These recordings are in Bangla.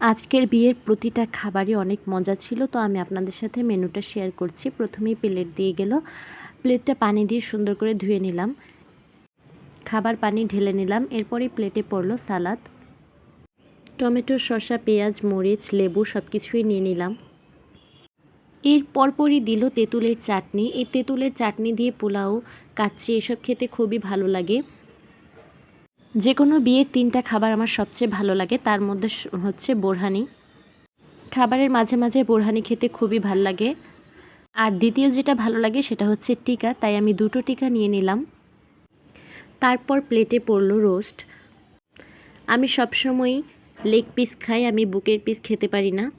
আজকের বিয়ের প্রতিটা খাবারই অনেক মজা ছিল, তো আমি আপনাদের সাথে মেনুটা শেয়ার করছি। প্রথমেই প্লেট দিয়ে গেল। প্লেটটা পানি দিয়ে সুন্দর করে ধুয়ে নিলাম। খাবার পানি ঢেলে নিলাম। এরপরে প্লেটে পড়ল সালাদ। টমেটো, শসা, পেঁয়াজ, মরিচ, লেবু সব কিছুই নিয়ে নিলাম। এর পরপরই দিল তেঁতুলের চাটনি। এই তেঁতুলের চাটনি দিয়ে পোলাও, কাচ্চি এসব খেতে খুবই ভালো লাগে। যে কোনো বিয়ের তিনটা খাবার আমার সবচেয়ে ভালো লাগে, তার মধ্যে হচ্ছে বোরহানি। খাবারের মাঝে মাঝে বোরহানি খেতে খুবই ভালো লাগে। আর দ্বিতীয় যেটা ভালো লাগে সেটা হচ্ছে টিকা, তাই আমি দুটো টিকা নিয়ে নিলাম। তারপর প্লেটে পড়ল রোস্ট। আমি সবসময় লেগ পিস খাই, আমি বুকের পিস খেতে পারি না।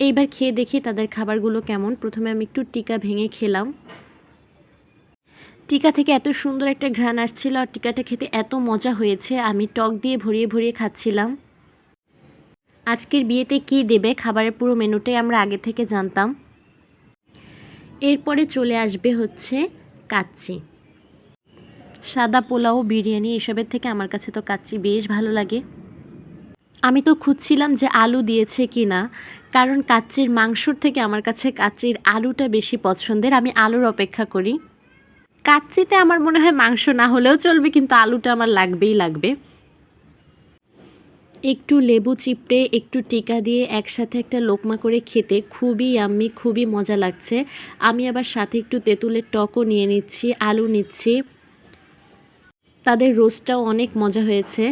এইবার খেয়ে দেখি তাদের খাবারগুলো কেমন। প্রথমে আমি একটু টিকা ভেঙে খেলাম। টিকা থেকে এত সুন্দর একটা ঘ্রাণ আসছিল আর টিকাটা খেতে এত মজা হয়েছে, আমি টক দিয়ে ভরিয়ে ভরিয়ে খাচ্ছিলাম। আজকের বিয়েতে কি দেবে? খাবারের পুরো মেনুটাই আমরা আগে থেকে জানতাম। এরপরে চলে আসবে হচ্ছে কাচ্চি। সাদা পোলাও, বিরিয়ানি এসবের থেকে আমার কাছে তো কাচ্চি বেশ ভালো লাগে। আমি তো খুঁজছিলাম যে আলু দিয়েছে কি না কারণ কাচ্চির মাংসর থেকে আমার কাছে কাচ্চির আলুটা বেশি পছন্দের, আমি আলুর অপেক্ষা করি। কাচ্চিতে আমার মনে হয় মাংস না হলেও চলবে, কিন্তু আলুটা আমার লাগবেই লাগবে। একটু লেবু চিপড়ে, একটু টিকা দিয়ে একসাথে একটা লোকমা করে খেতে খুবই আমি খুবই মজা লাগছে। আমি আবার সাথে একটু তেঁতুলের টকও নিয়ে নিচ্ছি, আলু নিচ্ছি। তাদের রোস্টটাও অনেক মজা হয়েছে।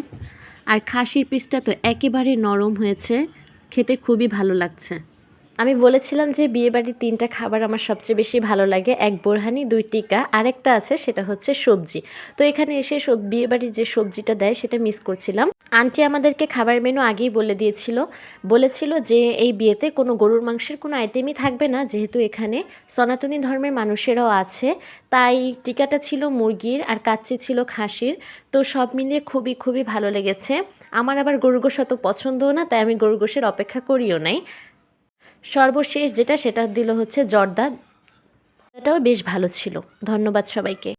আর খাসির পিসটা তো একেবারে নরম হয়েছে, খেতে খুবই ভালো লাগছে। আমি বলেছিলাম যে বিয়েবাড়ির তিনটা খাবার আমার সবচেয়ে বেশি ভালো লাগে। এক বোরহানি, দুই টিকা, আরেকটা আছে সেটা হচ্ছে সবজি। তো এখানে এসে সব, বিয়েবাড়ির যে সবজিটা দেয় সেটা মিস করছিলাম। আন্টি আমাদেরকে খাবার মেনু আগেই বলে দিয়েছিল। বলেছিল যে এই বিয়েতে কোনো গরুর মাংসের কোনো আইটেমই থাকবে না। যেহেতু এখানে সনাতনী ধর্মের মানুষেরাও আছে। তাই টিকাটা ছিল মুরগির আর কাচ্চি ছিল খাসির। তো সব মিলিয়ে খুবই খুবই ভালো লেগেছে। আমার আবার গরু গোশ অত পছন্দও না, তাই আমি গরু গোশের অপেক্ষা করিও নাই। সর্বশেষ যেটা সেটা দিল হচ্ছে জর্দা। এটাও বেশ ভালো ছিল। ধন্যবাদ সবাইকে।